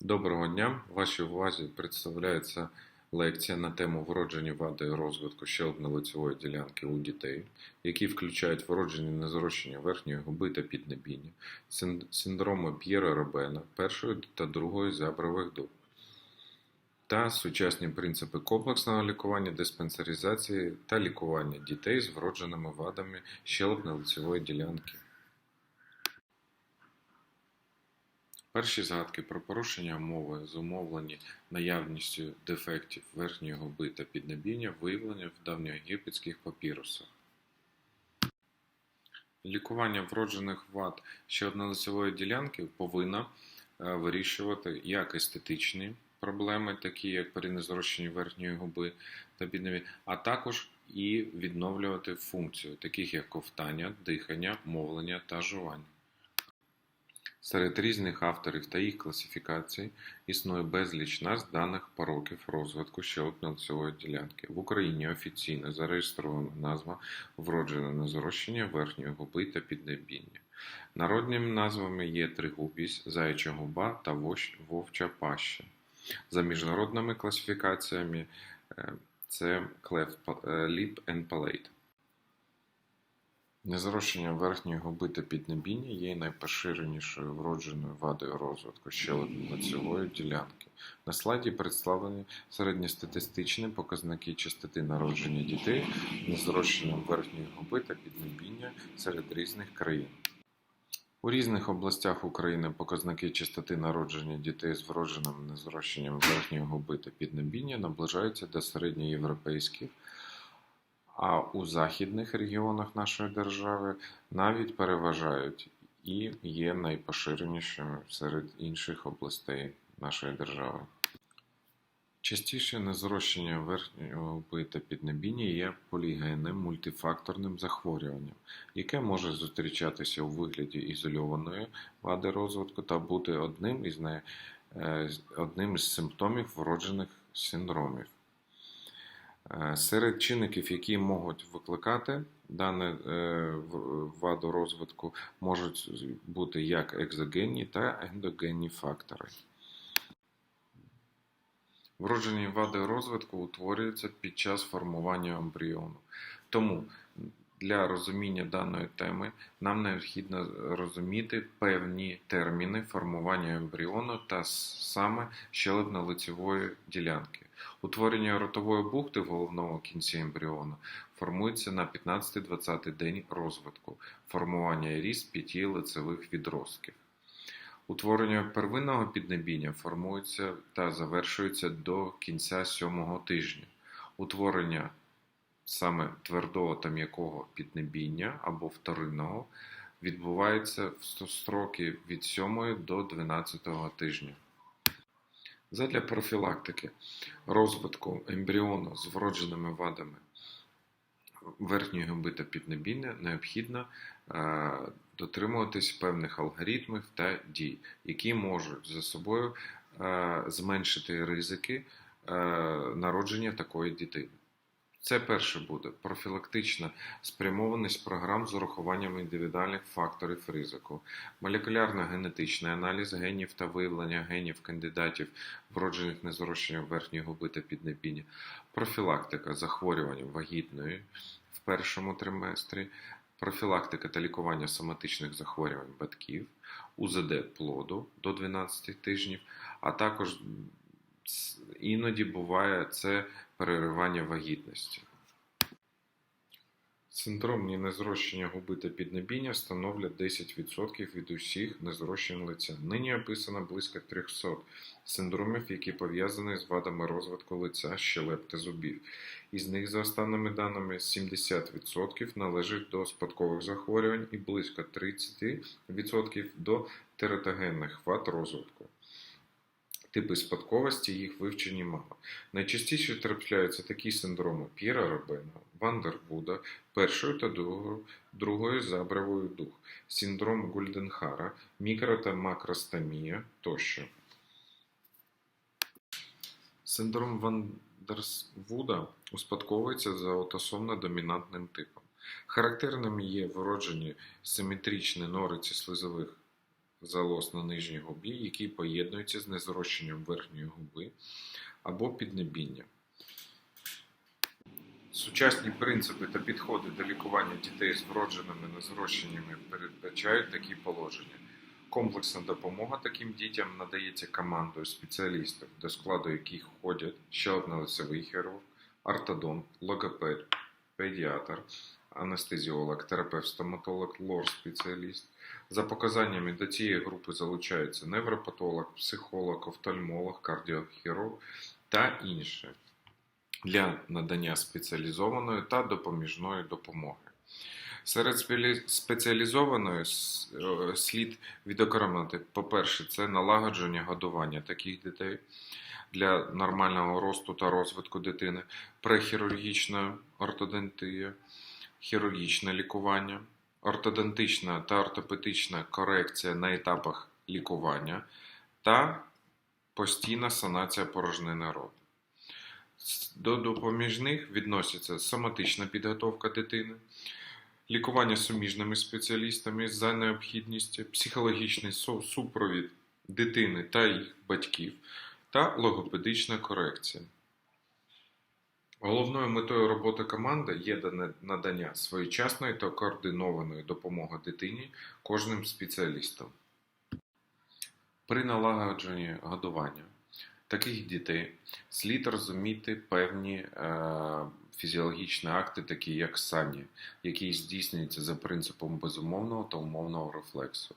Доброго дня! Вашій увазі представляється лекція на тему вроджені вади розвитку щелепно-лицевої ділянки у дітей, які включають вроджені незрощення верхньої губи та піднебіння, синдроми П'єра Робена першої та другої зябрових дуб та сучасні принципи комплексного лікування, диспансеризації та лікування дітей з вродженими вадами щелепно-лицевої ділянки. Перші згадки про порушення мови зумовлені наявністю дефектів верхньої губи та піднебіння виявлені в давньоєгипетських папірусах. Лікування вроджених вад щелепно-лицевої ділянки повинно е, вирішувати як естетичні проблеми, такі як при незрощенні верхньої губи та піднебіння, а також і відновлювати функцію, таких як ковтання, дихання, мовлення та жування. Серед різних авторів та їх класифікацій існує безліч назв даних пороків розвитку щелепно-лицевої ділянки. В Україні офіційно зареєстрована назва вроджене незрощення верхньої губи та піднебіння. Народними назвами є тригубість, заяча губа та вовча паща. За міжнародними класифікаціями е, це cleft е, lip and. Незрощення верхньої губи та піднебіння є найпоширенішою вродженою вадою розвитку щелепно-лицевої ділянки. На слайді представлені середньостатистичні показники частоти народження дітей незрощенням верхньої губи та піднебіння серед різних країн. У різних областях України показники частоти народження дітей з вродженим незрощенням верхньої губи та піднебіння наближаються до середньоєвропейських, а у західних регіонах нашої держави навіть переважають і є найпоширенішими серед інших областей нашої держави. Частіше незрощення верхньої губи та піднебіння є полігенним мультифакторним захворюванням, яке може зустрічатися у вигляді ізольованої вади розвитку та бути одним із, най... е, одним із симптомів вроджених синдромів. Е, Серед чинників, які можуть викликати дане е, ваду розвитку, можуть бути як екзогенні та ендогенні фактори. Вроджені вади розвитку утворюються під час формування ембріону. Тому для розуміння даної теми нам необхідно розуміти певні терміни формування ембріону та саме щелепно-лицевої ділянки. Утворення ротової бухти в головному кінці ембріону формується на 15-20 день розвитку, формування і ріст п'яти лицевих відростків. Утворення первинного піднебіння формується та завершується до кінця сьомого тижня. Утворення саме твердого та м'якого піднебіння або вторинного відбувається в строки від 7 до 12 тижня. Задля профілактики розвитку ембріону з вродженими вадами верхньої губи та піднебіння необхідно е, дотримуватись певних алгоритмів та дій, які можуть за собою е, зменшити ризики е, народження такої дитини. Це перше буде. Профілактична спрямованість програм з урахуванням індивідуальних факторів ризику, молекулярно-генетичний аналіз генів та виявлення генів кандидатів вроджених незрощенням верхньої губи та піднебіння, профілактика захворювань вагітної в першому триместрі, профілактика та лікування соматичних захворювань батьків, УЗД плоду до 12 тижнів, а також іноді буває це переривання вагітності. Синдромні незрощення губи та піднебіння становлять 10% від усіх незрощень лиця. Нині описано близько 300 синдромів, які пов'язані з вадами розвитку лиця, щелеп та зубів. Із них, за останніми даними, 70% належать до спадкових захворювань і близько 30% до тератогенних вад розвитку. Типи спадковості їх вивчені мало. Найчастіше трапляються такі синдроми П'єра Робена, Вандервуда, першої та другої, забравої дух, синдром Гульденхара, мікро та макростомія тощо. Синдром Вандервуда успадковується за аутосомно-домінантним типом. Характерними є вроджені симетричні нориці слизових залоз на нижній губі, який поєднується з незрощенням верхньої губи або піднебіння. Сучасні принципи та підходи до лікування дітей з вродженими незрощеннями передбачають такі положення. Комплексна допомога таким дітям надається командою спеціалістів, до складу яких входять щелепно-лицевий хірург, ортодонт, логопед, педіатр, анестезіолог, терапевт, стоматолог, лор-спеціаліст. За показаннями до цієї групи залучаються невропатолог, психолог, офтальмолог, кардіохірург та інші для надання спеціалізованої та допоміжної допомоги. Серед спеціалізованої е, слід відокремити, по-перше, це налагодження годування таких дітей для нормального росту та розвитку дитини, прехірургічна ортодонтія, хірургічне лікування, ортодонтична та ортопедична корекція на етапах лікування та постійна санація порожнини роту. До допоміжних відносяться соматична підготовка дитини, лікування суміжними спеціалістами за необхідністю, психологічний супровід дитини та їх батьків та логопедична корекція. Головною метою роботи команди є надання своєчасної та координованої допомоги дитині кожним спеціалістом. При налагодженні годування таких дітей слід розуміти певні е, фізіологічні акти, такі як сані, які здійснюються за принципом безумовного та умовного рефлексу,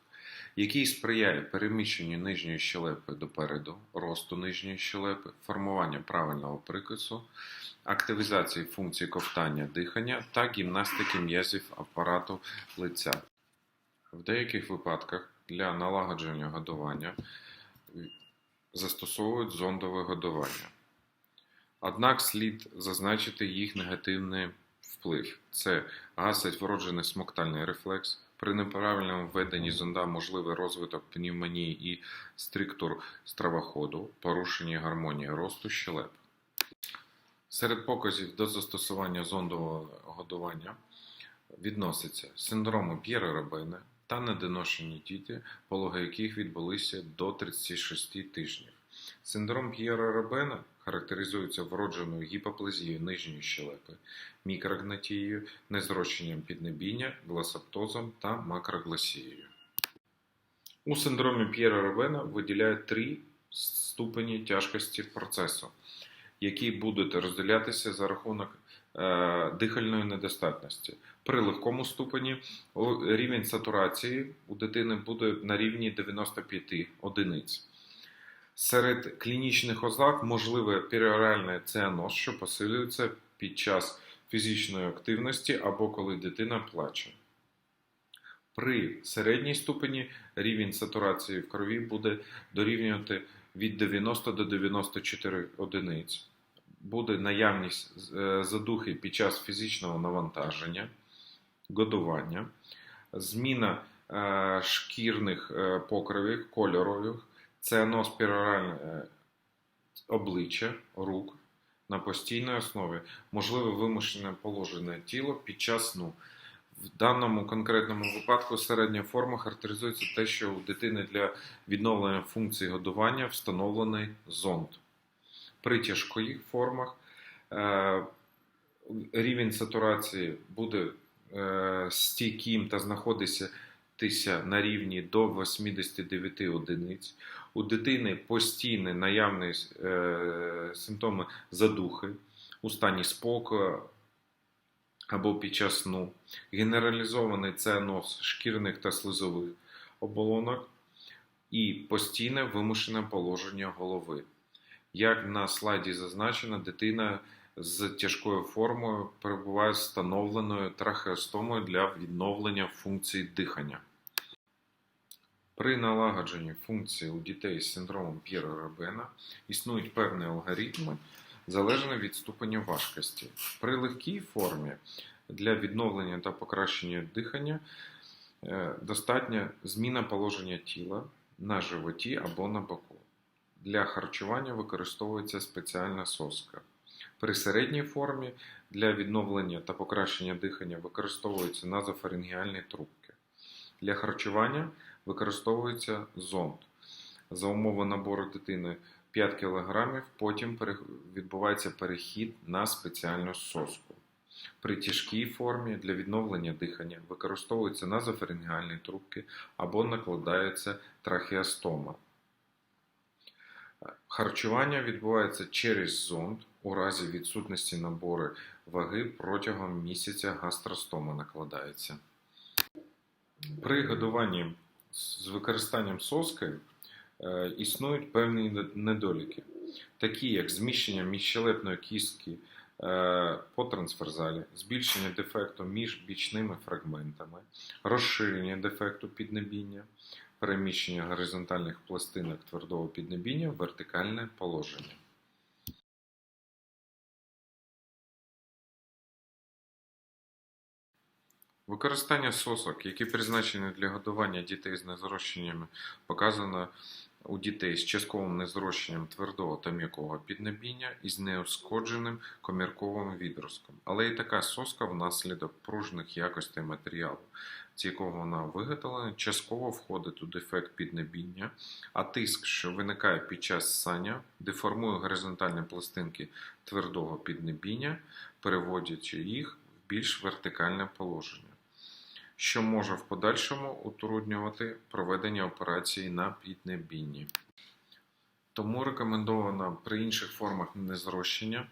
який сприяє переміщенню нижньої щелепи допереду, росту нижньої щелепи, формуванню правильного прикусу, активізації функцій ковтання дихання та гімнастики м'язів апарату лиця. В деяких випадках для налагодження годування застосовують зондове годування. Однак слід зазначити їх негативний вплив. Це гасить вроджений смоктальний рефлекс. При неправильному введенні зонда можливий розвиток пневмонії і стриктур стравоходу, порушення гармонії росту щелеп. Серед показів до застосування зондового годування відносяться синдроми П'єра Робена та недоношені діти, пологи яких відбулися до 36 тижнів. Синдром П'єра Робена характеризується вродженою гіпоплазією нижньої щелепи, мікрогнатією, незрощенням піднебіння, гласаптозом та макрогласією. У синдромі П'єра Робена виділяють три ступені тяжкості процесу, які будуть розділятися за рахунок е, дихальної недостатності. При легкому ступені рівень сатурації у дитини буде на рівні 95 одиниць. Серед клінічних ознак можливе періоральний цианоз, що посилюється під час фізичної активності або коли дитина плаче. При середній ступені рівень сатурації в крові буде дорівнювати від 90 до 94 одиниць. Буде наявність е, задухи під час фізичного навантаження, годування, зміна е, шкірних е, покривів кольорових, цианоз пероральне е, обличчя, рук на постійній основі, можливе вимушене положення тіла під час сну. В даному конкретному випадку середня форма характеризується те, що у дитини для відновлення функції годування встановлений зонд. При тяжких формах е, рівень сатурації буде е, стійким та знаходиться на рівні до 89 одиниць. У дитини постійні наявні е, симптоми задухи у стані спокою або під час сну, генералізований цианоз шкірних та слизових оболонок і постійне вимушене положення голови. Як на слайді зазначено, дитина з тяжкою формою перебуває встановленою трахеостомою для відновлення функцій дихання. При налагодженні функції у дітей з синдромом П'єра Робена існують певні алгоритми, залежно від ступеня важкості. При легкій формі для відновлення та покращення дихання е, достатня зміна положення тіла на животі або на боку. Для харчування використовується спеціальна соска. При середній формі для відновлення та покращення дихання використовуються назофарингіальні трубки. Для харчування використовується зонд. За умови набору дитини 5 кг, потім відбувається перехід на спеціальну соску. При тяжкій формі для відновлення дихання використовуються назофарингеальні трубки або накладається трахеостома. Харчування відбувається через зонд у разі відсутності набору ваги протягом місяця гастростома накладається. При годуванні з використанням соски е, існують певні недоліки, такі як зміщення міжщелепної кістки е, по трансферзалі, збільшення дефекту між бічними фрагментами, розширення дефекту піднебіння, переміщення горизонтальних пластинок твердого піднебіння в вертикальне положення. Використання сосок, які призначені для годування дітей з незрощеннями, показано у дітей з частковим незрощенням твердого та м'якого піднебіння і з неушкодженим комірковим відростком. Але і така соска внаслідок пружних якостей матеріалу, з якого вона виготовлена, частково входить у дефект піднебіння, а тиск, що виникає під час ссання, деформує горизонтальні пластинки твердого піднебіння, переводячи їх в більш вертикальне положення що може в подальшому утруднювати проведення операції на піднебінні. Тому рекомендовано при інших формах незрощення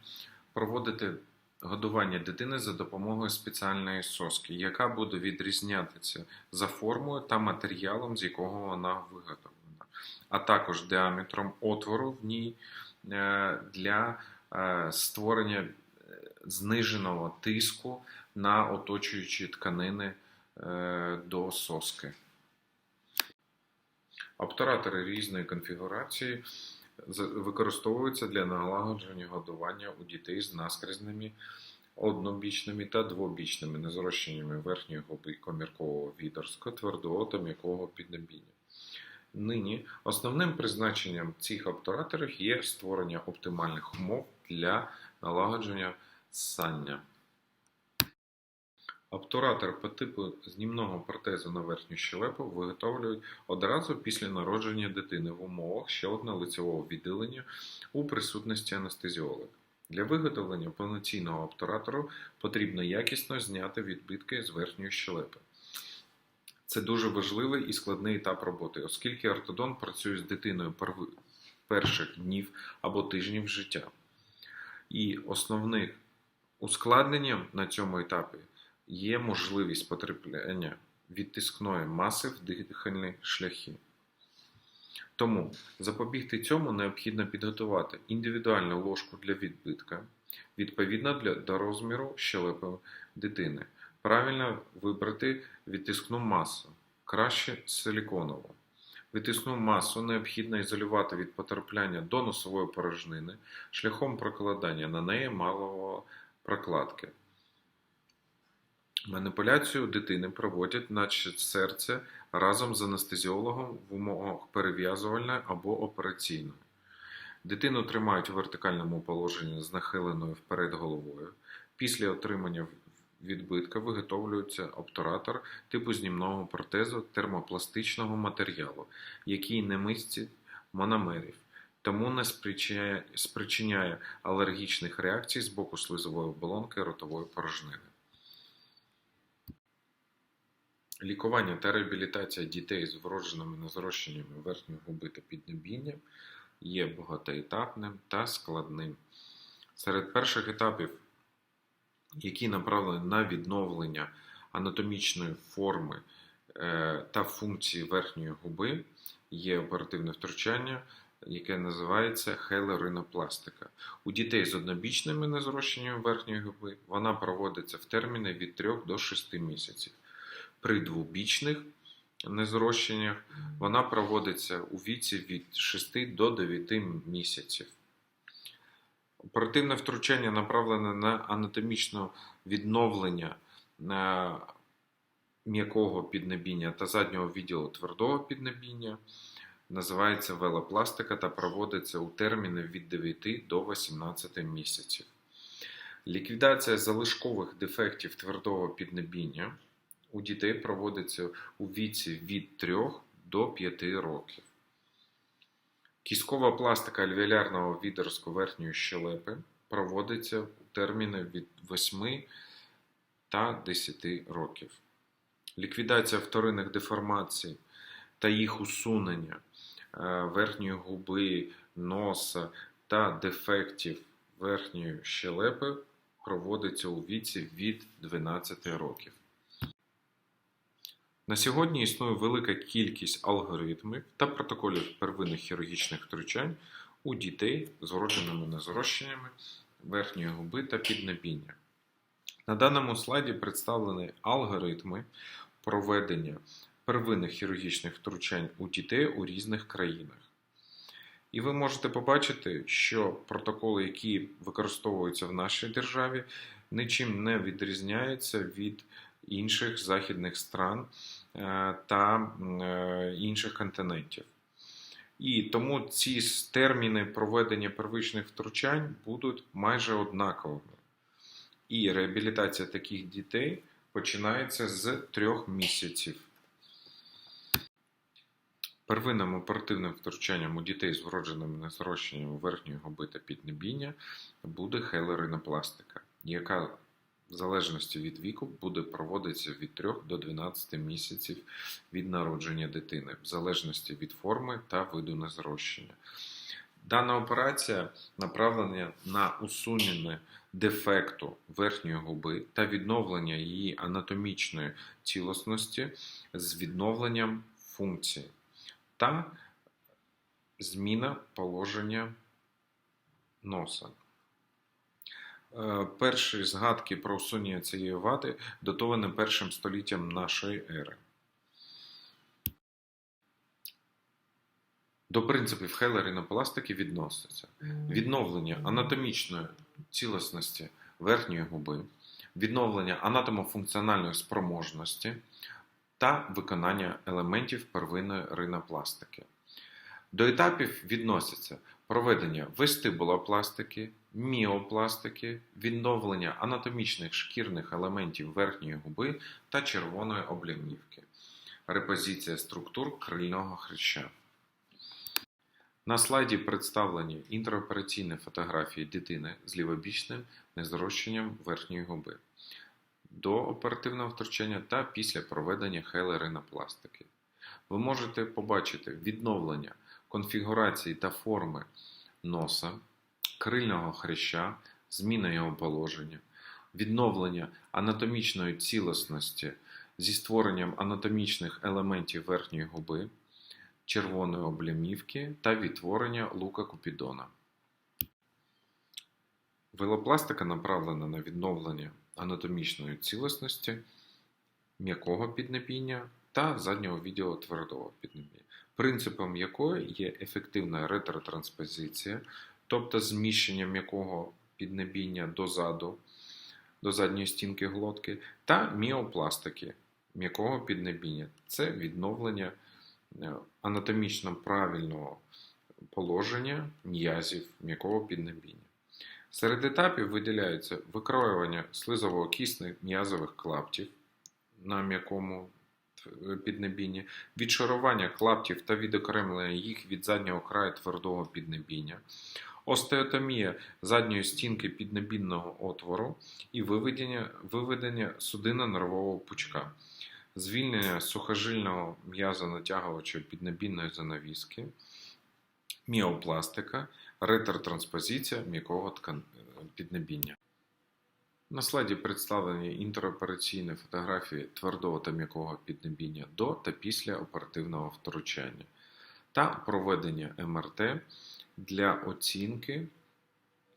проводити годування дитини за допомогою спеціальної соски, яка буде відрізнятися за формою та матеріалом, з якого вона виготовлена, а також діаметром отвору в ній е, для е, створення е, зниженого тиску на оточуючі тканини до соски. Обтуратори різної конфігурації використовуються для налагодження годування у дітей з наскрізними однобічними та двобічними незрощеннями верхньої губи коміркового відерська, твердого та м'якого піднебіння. Нині основним призначенням цих обтураторів є створення оптимальних умов для налагодження ссання. Обтуратор по типу знімного протезу на верхню щелепу виготовлюють одразу після народження дитини в умовах щелепно-лицевого відділення у присутності анестезіолога. Для виготовлення повноцінного обтуратору потрібно якісно зняти відбитки з верхньої щелепи. Це дуже важливий і складний етап роботи, оскільки ортодонт працює з дитиною перших днів або тижнів життя. І основним ускладненням на цьому етапі є можливість потрапляння відтискної маси в дихальні шляхи. Тому запобігти цьому необхідно підготувати індивідуальну ложку для відбитка, відповідно для, до розміру щелепи дитини. Правильно вибрати відтискну масу, краще силіконову. Відтисну масу необхідно ізолювати від потрапляння до носової порожнини шляхом прокладання на неї малого прокладки. Маніпуляцію дитини проводять на серце разом з анестезіологом в умовах перев'язувальної або операційної. Дитину тримають у вертикальному положенні з нахиленою вперед головою. Після отримання відбитка виготовлюється обтуратор типу знімного протезу термопластичного матеріалу, який не містить мономерів, тому не спричиняє, спричиняє алергічних реакцій з боку слизової оболонки ротової порожнини. Лікування та реабілітація дітей з вродженими незрощеннями верхньої губи та піднебіння є багатоетапним та складним. Серед перших етапів, які направлені на відновлення анатомічної форми е, та функції верхньої губи, є оперативне втручання, яке називається хелоринопластика. У дітей з однобічними незрощеннями верхньої губи вона проводиться в терміни від 3 до 6 місяців. При двобічних незрощеннях вона проводиться у віці від 6 до 9 місяців. Оперативне втручання направлене на анатомічне відновлення е, м'якого піднебіння та заднього відділу твердого піднебіння. Називається велопластика та проводиться у терміни від 9 до 18 місяців. Ліквідація залишкових дефектів твердого піднебіння у дітей проводиться у віці від 3 до 5 років. Кісткова пластика альвеолярного відростку верхньої щелепи проводиться у терміни від 8 та 10 років. Ліквідація вторинних деформацій та їх усунення е, верхньої губи, носа та дефектів верхньої щелепи проводиться у віці від 12 років. На сьогодні існує велика кількість алгоритмів та протоколів первинних хірургічних втручань у дітей з вродженими незрощеннями верхньої губи та піднебіння. На даному слайді представлені алгоритми проведення первинних хірургічних втручань у дітей у різних країнах. І ви можете побачити, що протоколи, які використовуються в нашій державі, нічим не відрізняються від інших західних стран та е, інших континентів. І тому ці терміни проведення первичних втручань будуть майже однаковими. І реабілітація таких дітей починається з трьох місяців. Первинним оперативним втручанням у дітей з вродженими незрощеннями верхньої губи та піднебіння буде хелеринопластика, яка в залежності від віку буде проводитися від 3 до 12 місяців від народження дитини, в залежності від форми та виду незрощення. Дана операція направлена на усунення дефекту верхньої губи та відновлення її анатомічної цілісності з відновленням функції та зміна положення носа. Е, перші згадки про усунення цієї вади датовані першим століттям нашої ери. До принципів хелеринопластики відноситься відновлення анатомічної цілісності верхньої губи, відновлення анатомофункціональної спроможності та виконання елементів первинної ринопластики. До етапів відносяться проведення вестибулопластики, міопластики, відновлення анатомічних шкірних елементів верхньої губи та червоної облямівки, репозиція структур крильного хряща. На слайді представлені інтраопераційні фотографії дитини з лівобічним незрощенням верхньої губи до оперативного втручання та після проведення хелеринопластики. Ви можете побачити відновлення конфігурації та форми носа, крильного хряща, зміна його положення, відновлення анатомічної цілісності зі створенням анатомічних елементів верхньої губи, червоної облямівки та відтворення лука купідона. Велопластика направлена на відновлення анатомічної цілісності м'якого піднебіння та заднього відділу твердого піднебіння, принципом якої є ефективна ретротранспозиція, тобто зміщення м'якого піднебіння дозаду, до задньої стінки глотки, та міопластики м'якого піднебіння. Це відновлення е, анатомічно правильного положення м'язів м'якого піднебіння. Серед етапів виділяються викроювання слизово-кисних м'язових клаптів на м'якому піднебінні, відшарування клаптів та відокремлення їх від заднього краю твердого піднебіння, остеотомія задньої стінки піднебінного отвору і виведення, виведення судинно-нервового пучка, звільнення сухожильного м'яза натягувача піднебінної занавіски, міопластика, ретротранспозиція м'якого ткан... піднебіння. На слайді представлені інтеропераційні фотографії твердого та м'якого піднебіння до та після оперативного втручання та проведення МРТ для оцінки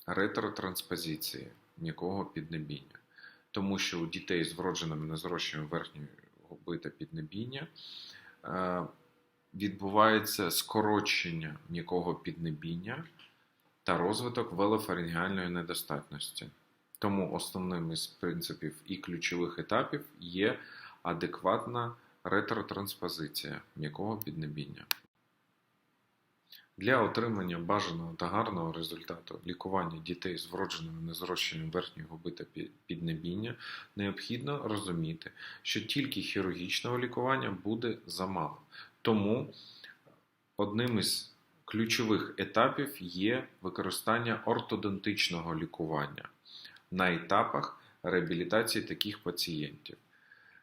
ретротранспозиції м'якого піднебіння. Тому що у дітей з вродженими незрощенням верхньої губи та піднебіння е, відбувається скорочення м'якого піднебіння та розвиток велофарингіальної недостатності. Тому основним із принципів і ключових етапів є адекватна ретротранспозиція м'якого піднебіння. Для отримання бажаного та гарного результату лікування дітей з вродженими незрощенням верхньої губи та піднебіння необхідно розуміти, що тільки хірургічного лікування буде замало, Тому одним із ключових етапів є використання ортодонтичного лікування на етапах реабілітації таких пацієнтів.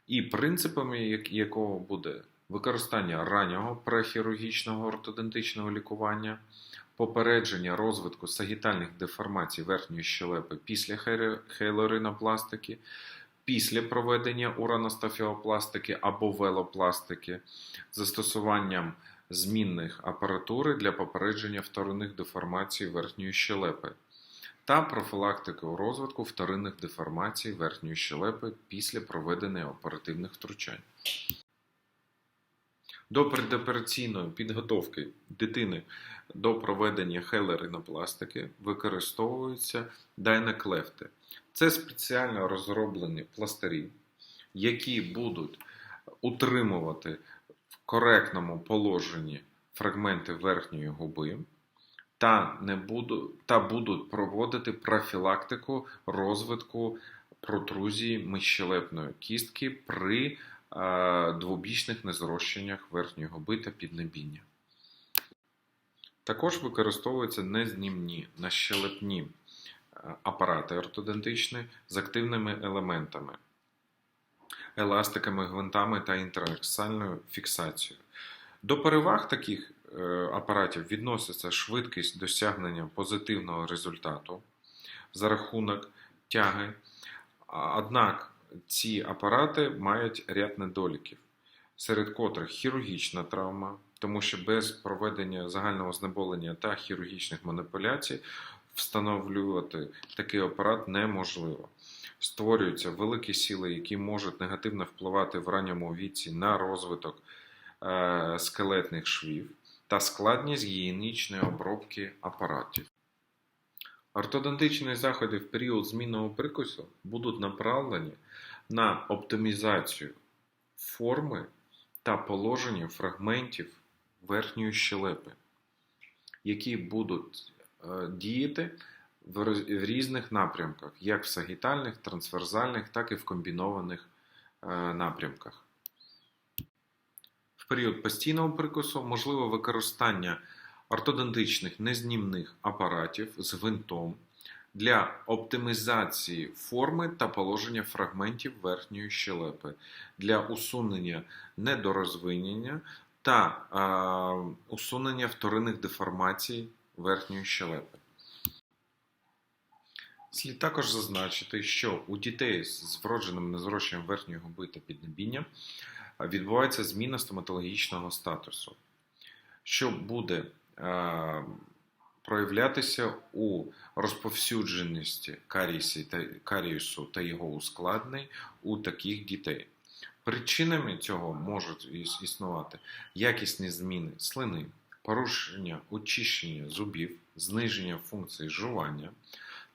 І принципами якого буде використання раннього прехірургічного ортодонтичного лікування, попередження розвитку сагітальних деформацій верхньої щелепи після хейлоринопластики, після проведення ураностофіопластики або велопластики, застосуванням змінних апаратури для попередження вторинних деформацій верхньої щелепи та профілактику розвитку вторинних деформацій верхньої щелепи після проведення оперативних втручань. До предопераційної підготовки дитини до проведення хелеринопластики використовуються дайнеклефти. Це спеціально розроблені пластирі, які будуть утримувати в коректному положенні фрагменти верхньої губи та, не буду, та будуть проводити профілактику розвитку протрузії мищелепної кістки при е, двобічних незрощеннях верхньої губи та піднебіння. Також використовуються незнімні нащелепні е, апарати ортодонтичні з активними елементами, еластиками, гвинтами та інтераксальною фіксацією. До переваг таких апаратів відноситься швидкість досягнення позитивного результату за рахунок тяги. Однак ці апарати мають ряд недоліків, серед котрих хірургічна травма, тому що без проведення загального знеболення та хірургічних маніпуляцій встановлювати такий апарат неможливо. Створюються великі сили, які можуть негативно впливати в ранньому віці на розвиток е, скелетних швів та складність гігієнічної обробки апаратів. Ортодонтичні заходи в період змінного прикусу будуть направлені на оптимізацію форми та положення фрагментів верхньої щелепи, які будуть е, діяти в різних напрямках, як в сагітальних, трансверзальних, так і в комбінованих е, напрямках. Період постійного прикусу можливе використання ортодонтичних незнімних апаратів з гвинтом для оптимізації форми та положення фрагментів верхньої щелепи для усунення недорозвинення та е, усунення вторинних деформацій верхньої щелепи. Слід також зазначити, що у дітей з вродженим незрощенням верхньої губи та піднебіння відбувається зміна стоматологічного статусу, що буде е, проявлятися у розповсюдженості карієсі та, його ускладнень у таких дітей. Причинами цього можуть існувати якісні зміни слини, порушення очищення зубів, зниження функції жування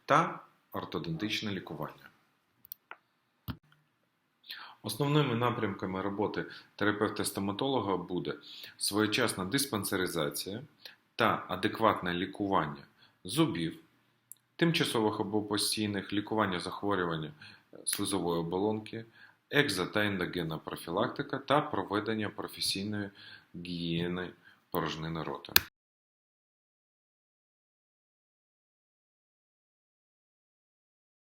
та ортодонтичне лікування. Основними напрямками роботи терапевта-стоматолога буде своєчасна диспансеризація та адекватне лікування зубів, тимчасових або постійних лікування захворювання е, слизової оболонки, екзо- та ендогенна профілактика та проведення професійної гігієни порожнини рота.